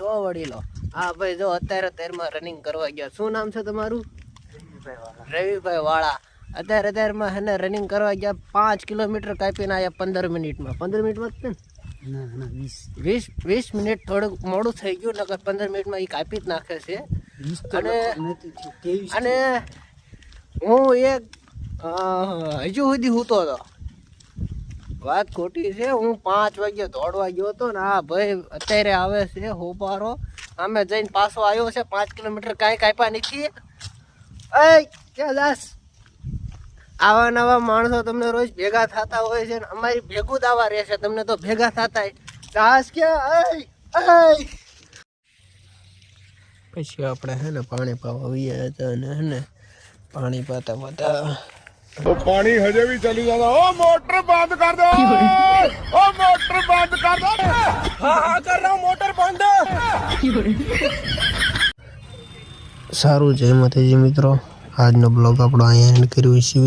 છો વડીલો. હા ભાઈ જો અત્યારે તેરમાં રનિંગ કરવા ગયા. શું નામ છે તમારું? રવિભાઈ વાળા. અત્યારે અત્યારમાં હેને રનિંગ કરવા ગયા પાંચ કિલોમીટર કાપીને આવ્યા પંદર મિનિટમાં. પંદર મિનિટમાં જ ને? વીસ. વીસ મિનિટ થોડુંક મોડું થઈ ગયું નકર પંદર મિનિટમાં એ કાપી જ નાખે છે. અને- હું એક હજુ સુધી સૂતો હતો. વાત ખોટી છે. હું પાંચ વાગે દોડવા ગયો હતો ને, આ ભાઈ અત્યારે આવે છે હોપારો અમે જઈને પાછો આવ્યો છે, પાંચ કિલોમીટર કાંઈ કાપ્યા નથી. દાસ આવા નવા માણસો તમને રોજ ભેગા થતા હોય છે ને, અમારી ભેગું જ આવા રહેશે, તમને તો ભેગા થતા દાસ એ પછી આપણે હે ને પાણી પાવા આવ્યા હતા અને હે ને. પાણી પાતા પાતા ਉਹ ਪਾਣੀ ਹਜੇ ਵੀ ਚੱਲੀ ਜਾਂਦਾ ਉਹ ਮੋਟਰ ਬੰਦ ਕਰ ਦੋ ਉਹ ਮੋਟਰ ਬੰਦ ਕਰ ਦੋ હા હા કર રહા મોટર બંધ સારું જય માતાજી મિત્રો આજનો બ્લોગ આપણો અહીંયા એન્ડ કર્યો છે